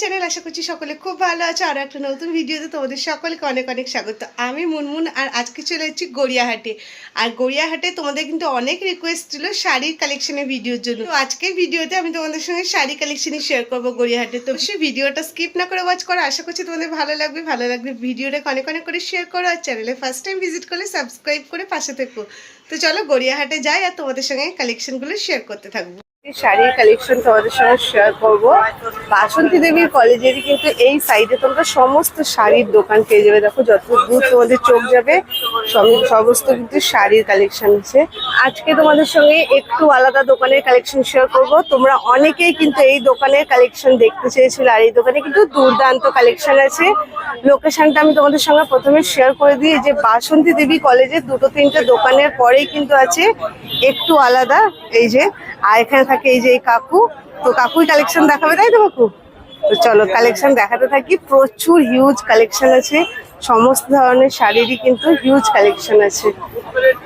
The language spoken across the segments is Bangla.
চ্যানেল আশা করছি সকলে খুব ভালো আছে। আর একটা নতুন ভিডিওতে তোমাদের সকলকে অনেক অনেক স্বাগত। আমি মুনমুন আর আজকে চলে এসেছি গড়িয়াহাটে। আর গড়িয়াহাটে তোমাদের কিন্তু অনেক রিকোয়েস্ট ছিল শাড়ির কালেকশনের ভিডিওর জন্য। তো আজকের ভিডিওতে আমি তোমাদের সঙ্গে শাড়ি কালেকশনই শেয়ার করব গড়িয়াহাটে। তো সেই ভিডিওটা স্কিপ না করে ওয়াচ করো। আশা করছি তোমাদের ভালো লাগবে। ভালো লাগবে ভিডিওটা অনেক অনেক করে শেয়ার করো আর চ্যানেলে ফার্স্ট টাইম ভিজিট করলে সাবস্ক্রাইব করে পাশে থেকো। তো চলো গড়িয়াহাটে যাই আর তোমাদের সঙ্গে কালেকশনগুলো শেয়ার করতে থাকব। শাড়ির কালেকশন তোমাদের সঙ্গে শেয়ার করব। বাসন্তী দেবীর কলেজেরই কিন্তু এই সাইডে তোমরা সমস্ত শাড়ির দোকান পেয়ে যাবে। দেখো যত দূর তোমাদের চোখ যাবে সমস্ত কিন্তু শাড়ির কালেকশন আছে। আজকে তোমাদের সঙ্গে একটু আলাদা দোকানের কালেকশন শেয়ার করব। তোমরা অনেকেই কিন্তু এই দোকানের কালেকশন দেখতে চেয়েছিল, আর এই দোকানে কিন্তু দুর্দান্ত কালেকশন আছে। লোকেশনটা আমি তোমাদের সঙ্গে প্রথমে শেয়ার করে দিই। যে বাসন্তী দেবী কলেজের দুটো তিনটে দোকানের পরেই কিন্তু আছে একটু আলাদা, এই যে। আর এখানে থাকে এই যে এই কাকু তো কাকুই কালেকশন দেখাবে তাই তো কাকু? তো চলো কালেকশন দেখাতে থাকি। প্রচুর হিউজ কালেকশন আছে। সমস্ত ধরনের শাড়িরই কিন্তু হিউজ কালেকশন আছে।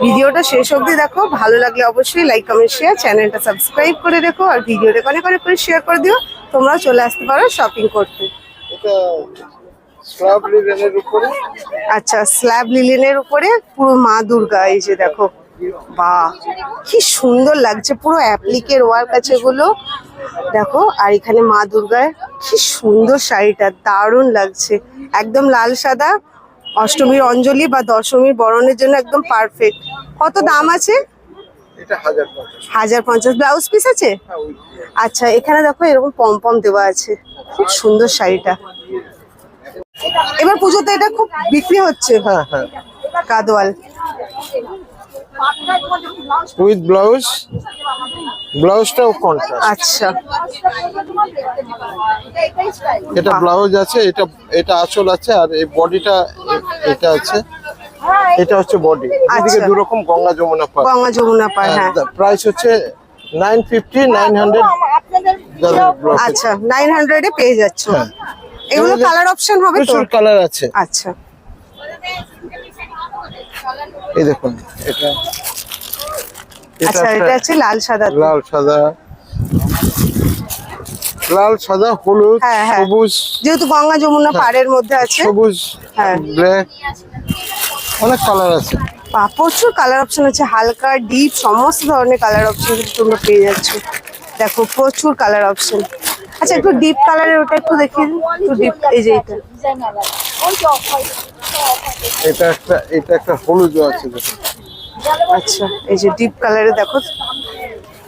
ভিডিওটা শেষ অবধি দেখো ভালো লাগলে অবশ্যই লাইক কমেন্ট শেয়ার চ্যানেলটা সাবস্ক্রাইব করে রেখো আর ভিডিওটা অনেক অনেক করে শেয়ার করে দিও। তোমরাও চলে আসতে পারো শপিং করতে। আচ্ছা স্ল্যাব লিলেনের উপরে পুরো মা দুর্গা এই যে দেখো। বাহ কি সুন্দর লাগছে পুরো অ্যাপ্লিকের ওয়ার্ক আছে এগুলো। দেখো আর এখানে মা দুর্গার কি সুন্দর শাড়িটা দারুণ লাগছে। একদম লাল সাদা অষ্টমীর অঞ্জলি বা দশমীর বরণের জন্য একদম পারফেক্ট কত দাম আছে? হাজার পঞ্চাশ। ব্লাউজ পিস আছে? হ্যাঁ, আচ্ছা এখানে দেখো এরকম পম পম দেওয়া আছে। খুব সুন্দর শাড়িটা। এবার পুজোতে এটা খুব বিক্রি হচ্ছে। হ্যাঁ হ্যাঁ। কাদোয়াল। উইথ ব্লাউজ ব্লাউজটাও কন্ট্রাস্ট আচ্ছা। এটা ব্লাউজ আছে এটা এটা আঁচল আছে আর এই বডিটা এটা আছে। এটা হচ্ছে বডি এদিকে আচ্ছা। দু রকম গঙ্গা যমুনা পার গঙ্গা যমুনা পার হ্যাঁ প্রাইস হচ্ছে নাইন ফিফটি নাইন হান্ড্রেড আচ্ছা নাইন হান্ড্রেডে পেয়ে যাচ্ছ। হ্যাঁ। এগুলো এগুলো কালার অপশন হবে তো? প্রচুর কালার আছে। আচ্ছা। এই দেখুন এটা আচ্ছা এটা আছে লাল সাদা লাল সাদা। লাল সাদা হলুদ হ্যাঁ, হ্যাঁ। সবুজ। যেহেতু গঙ্গা যমুনা পাড়ের মধ্যে আছে। সবুজ হ্যাঁ। ব্ল্যাক। অনেক কালার আছে। প্রচুর কালার অপশন আছে। হালকা ডিপ সমস্ত ধরনের কালার অপশন তোমরা পেয়ে যাচ্ছ। দেখো প্রচুর কালার অপশন আচ্ছা একটু ডিপ কালারের ওটা একটু দেখিয়ে দিন একটু ডিপ এই যে এটা। এটা একটা এটা একটা হলুদ আছে আচ্ছা এই যে ডিপ কালারে দেখো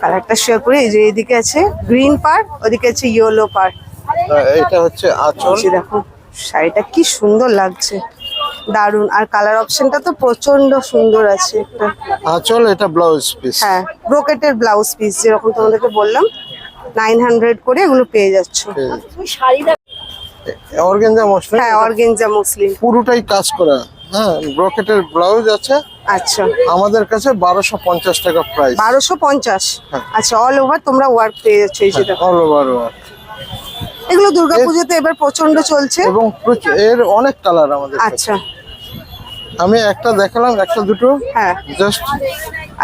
কালারটা শেয়ার করি এই যে এদিকে আছে গ্রিন পার্ট ওদিকে আছে ইয়েলো পার্ট এটা হচ্ছে আঁচল। এই দেখো শাড়িটা কি সুন্দর লাগছে দারুণ আর কালার অপশনটা তো প্রচণ্ড সুন্দর আছে একটা। আঁচল এটা ব্লাউজ পিস হ্যাঁ ব্রোকেটের ব্লাউজ পিস যেরকম তোমাদেরকে বললাম নাইন হান্ড্রেড করে এগুলো পেয়ে যাচ্ছ। অর্গেঞ্জা মশলা? হ্যাঁ অর্গেনজা মুসলিম। পুরোটাই কাজ করা। হ্যাঁ ব্রকেটের ব্লাউজ আছে। আচ্ছা। আমাদের কাছে বারোশো পঞ্চাশ টাকা প্রাইস বারোশো পঞ্চাশ? হ্যাঁ। আচ্ছা অল ওভার তোমরা ওয়ার্ক পেয়ে যাচ্ছ এই যে দেখো অল ওভার এগুলো দুর্গাপুজোতে এবার প্রচণ্ড চলছে। এবং এর অনেক কালার আমাদের আচ্ছা। আমি একটা দেখালাম একটা দুটো। হ্যাঁ। জাস্ট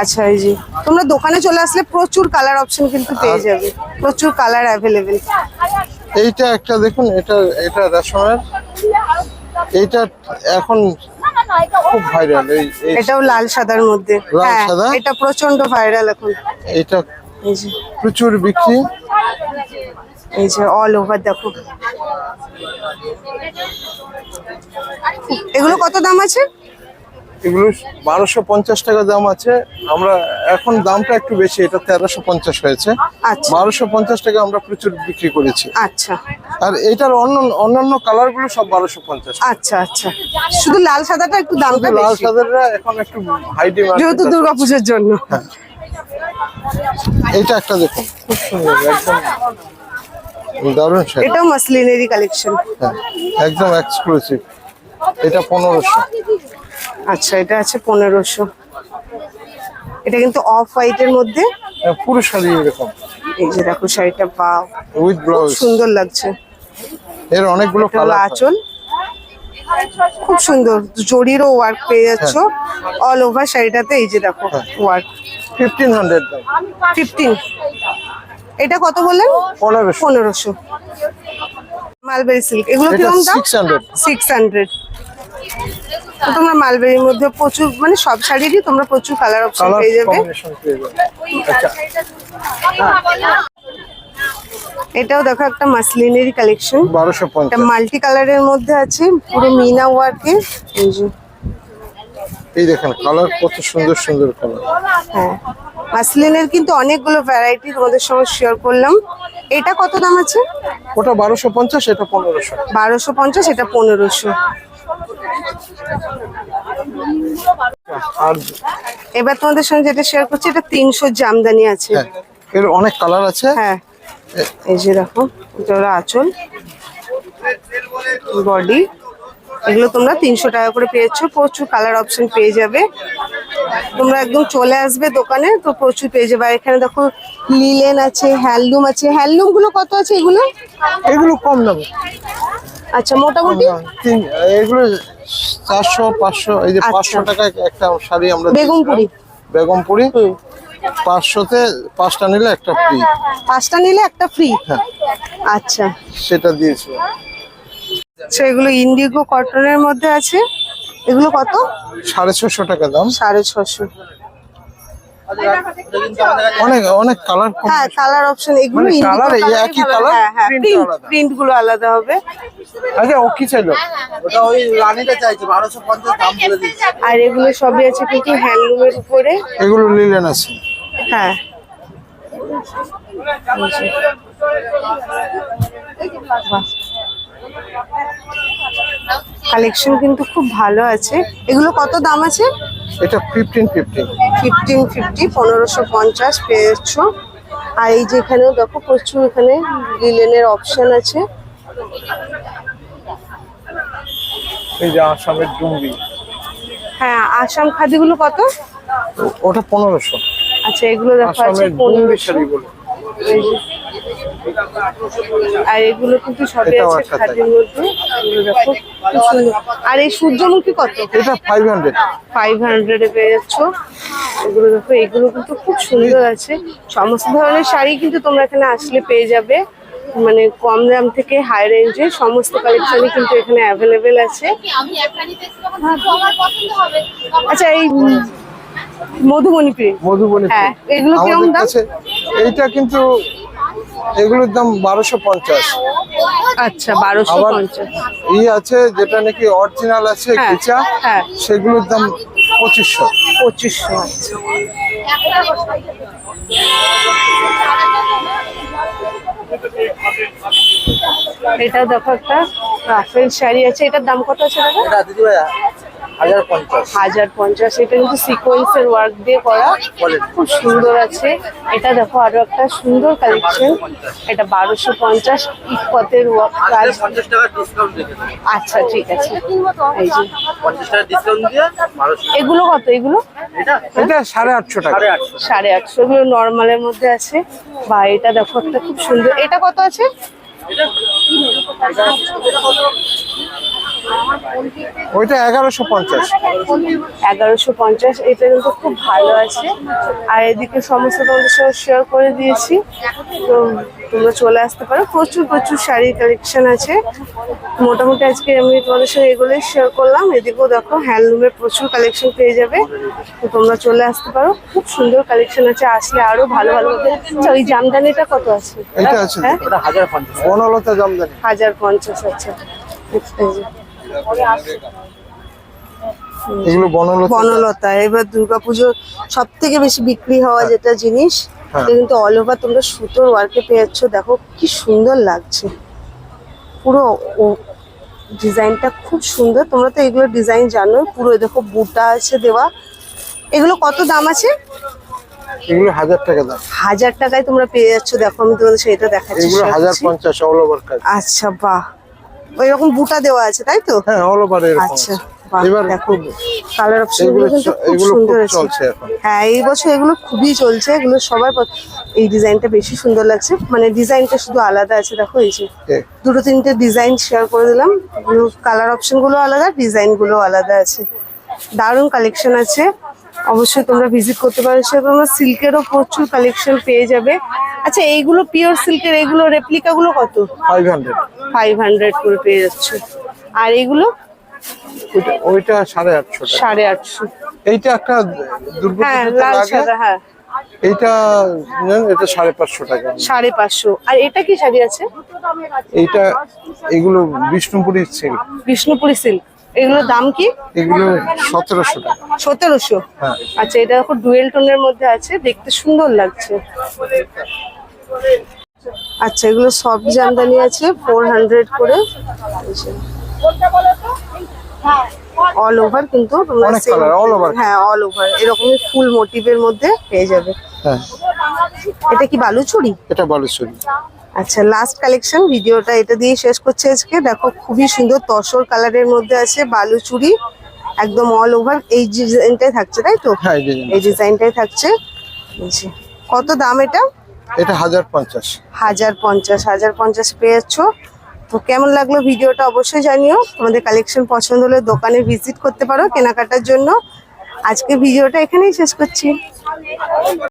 আচ্ছা এই যে। তোমরা দোকানে চলে আসলে প্রচুর কালার অপশন কিন্তু পেয়ে যাবে। প্রচুর কালার অ্যাভেলেবেল এইটা একটা দেখুন এটা এটা রেশমের এইটা এখন খুব ভাইরাল এই এটাও লাল সাদার মধ্যে। লাল হ্যাঁ সাদা? এটা প্রচণ্ড ভাইরাল এখন। যে। প্রচুর বিক্রি। এই যে অল ওভার দেখো। এগুলো কত দাম আছে? এগুলো বারোশো পঞ্চাশ টাকা দাম আছে। আমরা এখন দামটা একটু বেশি এটা তেরোশো পঞ্চাশ হয়েছে। আচ্ছা। বারোশো পঞ্চাশ টাকা আমরা প্রচুর বিক্রি করেছি। আচ্ছা। আর এটার অন্য অন্যান্য কালারগুলো সব বারোশো পঞ্চাশ। আচ্ছা আচ্ছা। শুধু লাল সাদাটা একটু দামটা লাল সাদাররা এখন একটু হাই ডিমান্ড যেহেতু দুর্গাপুজোর জন্য। এটা একটা দেখুন। খুব সুন্দর একদম দারুণ শাড়ি। এটাও মাসলিনেরই কালেকশন হ্যাঁ একদম এক্সক্লুসিভ এটা পনেরোশো। আচ্ছা এটা আছে পনেরোশো। এটা কিন্তু অফ হোয়াইটের মধ্যে? পুরো শাড়ি এরকম। এই যে দেখো শাড়িটা বা উইথ ব্লাউজ সুন্দর লাগছে। এর অনেকগুলো কালার আঁচল। খুব সুন্দর। জরিরও ওয়ার্ক পেয়ে যাচ্ছ। অল ওভার শাড়িটাতে এই যে দেখো হ্যাঁ। ওয়ার্ক ফিফটিন হান্ড্রেড ফিফটিন এটা কত বললেন? পনেরোশো। পনেরোশো। মালবেরি সিল্ক এগুলো কীরকম দাম? সিক্স হান্ড্রেড সিক্স হান্ড্রেড তোমরা মালবেরির মধ্যে প্রচুর মানে সব শাড়িরই তোমরা প্রচুর কালার অপশন পেয়ে যাবে। আচ্ছা। এটাও দেখো একটা মাসলিনেরই কালেকশন বারোশো এটা পঞ্চাশ মাল্টি কালারের মধ্যে আছে পুরো মিনা ওয়ার্কে এই দেখেন কালার কত সুন্দর সুন্দর কালার হ্যাঁ। মাসলিনের কিন্তু অনেকগুলো ভ্যারাইটি তোমাদের সঙ্গে শেয়ার করলাম। এটা কত দাম আছে? ওটা বারোশো পঞ্চাশ এটা পনেরোশো। বারোশো পঞ্চাশ এটা পনেরোশো। এবার তোমাদের সঙ্গে যেটা শেয়ার করছি এটা তিনশো জামদানি আছে। হ্যাঁ এর অনেক কালার আছে। হ্যাঁ এই যে দেখো এটা হলো আঁচল বডি এগুলো তোমরা তিনশো টাকা করে পেয়েছ প্রচুর কালার অপশন পেয়ে যাবে। তোমরা একদম চলে আসবে দোকানে তো প্রচুর পেয়ে যাবে। আর এখানে দেখো লিলেন আছে হ্যান্ডলুম আছে। হ্যান্ডলুমগুলো কত আছে এগুলো? এগুলো কম দামে। আচ্ছা মোটামুটি? তিন এগুলো চারশো পাঁচশো এই যে আচ্ছা। পাঁচশো টাকায় একটা শাড়ি আমরা বেগমপুরি। বেগমপুরি। পাঁচশোতে পাঁচটা নিলে একটা ফ্রি পাঁচটা নিলে একটা ফ্রি হ্যাঁ। আচ্ছা। সেটা দিয়েছি আচ্ছা এগুলো ইন্ডিগো কটনের মধ্যে আছে। এগুলো কত? সাড়ে ছশো টাকা দাম। সাড়ে ছশো অনেক অনেক কালার হ্যাঁ কালার অপশন এগুলো মানে colour এই colour-ই একই হ্যাঁ হ্যাঁ প্রিন্ট আলাদা। গুলো আলাদা হবে। আচ্ছা ও কি চাইলো? ওটা ওই রানীটা চাইছে বারোশো পঞ্চাশ দাম বলে দিচ্ছি। আর এগুলো সবই আছে কিন্তু হ্যান্ডলুমের উপরে। এগুলো লিলেন আছে। হ্যাঁ। কালেকশন কিন্তু খুব ভালো আছে। এগুলো কত দাম আছে? এটা ফিফটিন ফিফটিন ফিফটিন ফিফটি পনেরোশো পঞ্চাশ পেয়েছ। আর এই যে এখানেও দেখো প্রচুর এখানে লিলেনের অপশন আছে। এই যে আসামের ডুঙ্গি হ্যাঁ আসাম খাদিগুলো কত? ওটা পনেরোশো। আচ্ছা এগুলো দেখো আছে পনেরোশো। আর এগুলো কিন্তু সবই আছে খাদির মধ্যে এগুলো দেখো খুব সুন্দর। আর এই সূর্যমুখী কত? এটা ফাইভ হান্ড্রেড ফাইভ হান্ড্রেডে পেয়ে যাচ্ছ এগুলো দেখো এগুলো কিন্তু খুব সুন্দর আছে। সমস্ত ধরনের শাড়ি কিন্তু তোমরা এখানে আসলে পেয়ে যাবে। মানে কম দাম থেকে হাই রেঞ্জে সমস্ত কালেকশনই কিন্তু এখানে অ্যাভেলেবেল আছে। আচ্ছা এই মধুবনী প্রিন্ট মধুবনী হ্যাঁ, এগুলো আমাদের দাম? এইটা কিন্তু এগুলোর দাম বারোশো পঞ্চাশ। আচ্ছা বারোশো পঞ্চাশ। ই আছে যেটা নাকি অরিজিনাল আছে হ্যাঁ, হ্যাঁ। সেগুলোর দাম পঁচিশশো। পঁচিশশো আচ্ছা। এটাও দেখো একটা রাফেল শাড়ি আছে। এটার দাম কত আছে দাদা? হাজার পঞ্চাশ। এটা কিন্তু সিকোয়েন্সের ওয়ার্ক দিয়ে করা। খুব সুন্দর আছে। এটা দেখো আরও একটা সুন্দর কালেকশন এটা বারোশো পঞ্চাশ কাজ। আচ্ছা ঠিক আছে। এই যে। এগুলো কত এগুলো? এটা? এটা সাড়ে আটশো টাকা। সাড়ে আটশো। সাড়ে আটশো। এগুলো নর্মালের মধ্যে আছে। বা এটা দেখো একটা খুব সুন্দর। এটা কত আছে? ওইটা এগারোশো পঞ্চাশ। এগারোশো পঞ্চাশ এটা কিন্তু খুব ভালো আছে। আর এদিকে সমস্ত তোমাদের সঙ্গে শেয়ার করে দিয়েছি। তো তোমরা চলে আসতে পারো। প্রচুর প্রচুর শাড়ির কালেকশন আছে। মোটামুটি আজকে আমি তোমাদের সঙ্গে এগুলোই শেয়ার করলাম। এদিকেও দেখো হ্যান্ডলুমের প্রচুর কালেকশন পেয়ে যাবে। তো তোমরা চলে আসতে পারো। খুব সুন্দর কালেকশন আছে। আসলে আরও ভালো ভালো আচ্ছা ওই জামদানিটা কত আছে? এটা আছে। হ্যাঁ? ওটা হাজার পঞ্চাশ। বনলতা জামদানি। হাজার পঞ্চাশ আচ্ছা। এগুলো বনলতা? বনলতা এবার দুর্গাপুজোর সব থেকে বেশি বিক্রি হওয়া যেটা জিনিস হ্যাঁ। এটা কিন্তু অল ওভার তোমরা সুতোর ওয়ার্কে পেয়ে যাচ্ছ দেখো কি সুন্দর লাগছে। পুরো ডিজাইনটা খুব সুন্দর তোমরা তো এগুলো ডিজাইন জানো পুরো দেখো বুটা আছে দেওয়া। এগুলো কত দাম আছে? এগুলো হাজার টাকা দাম। হাজার টাকায় তোমরা পেয়ে যাচ্ছ দেখো আমি তোমাদের সেটা দেখাচ্ছি এগুলো হাজার। পঞ্চাশ অল ওভার কাজ। আচ্ছা বাহ। ওই রকম বুটা দেওয়া আছে তাই তো? হ্যাঁ অল ওভার এরকম আচ্ছা। এবার খুব কালার অপশন এগুলো খুব এগুলো সুন্দর খুব চলছে এখন। হ্যাঁ এই বছর এগুলো খুবই চলছে এগুলো সবার এই ডিজাইনটা বেশি সুন্দর লাগছে। মানে ডিজাইনটা শুধু আলাদা আছে দেখো এই যে দুটো তিনটে ডিজাইন শেয়ার করে দিলাম। কালার অপশনগুলো আলাদা ডিজাইনগুলো আলাদা আছে। দারুণ কালেকশন আছে। অবশ্যই তোমরা ভিজিট করতে পারো। সে তোমরা সিল্কেরও প্রচুর কালেকশন পেয়ে যাবে। আচ্ছা এইগুলো পিওর সিল্কের এইগুলো রেপ্লিকা গুলো কত? ফাইভ হান্ড্রেড ফাইভ হান্ড্রেড করে পেয়ে যাচ্ছে। আর এইগুলো? ওইটা সাড়ে আটশো সাড়ে আটশো। এইটা একটা হ্যাঁ লাল সাদা হ্যাঁ। এইটা নেন এটা সাড়ে পাঁচশো টাকা। সাড়ে পাঁচশো। আর এটা কি শাড়ি আছে? এইটা এগুলো বিষ্ণুপুরি সিল্ক বিষ্ণুপুরি সিল্ক এগুলোর দাম কি? এগুলো সতেরোশো টাকা। সতেরোশো? হ্যাঁ। আচ্ছা এটা দেখো ডুয়েল টোনের মধ্যে আছে দেখতে সুন্দর লাগছে। আচ্ছা এগুলো সব জামদানি আছে ফোর হান্ড্রেড করে। অল ওভার কিন্তু। হ্যাঁ অল ওভার এরকমই ফুল মোটিভের মধ্যে পেয়ে যাবে। হ্যাঁ। এটা কি বালুচুরি? এটা বালুচুরি। আচ্ছা লাস্ট কালেকশন ভিডিওটা এটা দিয়ে শেষ করছে আজকে। দেখো খুবই সুন্দর তসর কালারের মধ্যে আছে বালুচুরি একদম অল ওভার এই ডিজাইনটাই থাকছে তাই তো? হ্যাঁ এই ডিজাইনটাই থাকছে। কত দাম এটা? এটা হাজার পঞ্চাশ। হাজার পঞ্চাশ হাজার পঞ্চাশ পেয়ে যাচ্ছ তো কেমন লাগল ভিডিওটা অবশ্যই জানিও। তোমাদের কালেকশন পছন্দ হলে দোকানে ভিজিট করতে পারো কেনাকাটার জন্য। আজকে ভিডিওটা এখানেই শেষ করছি।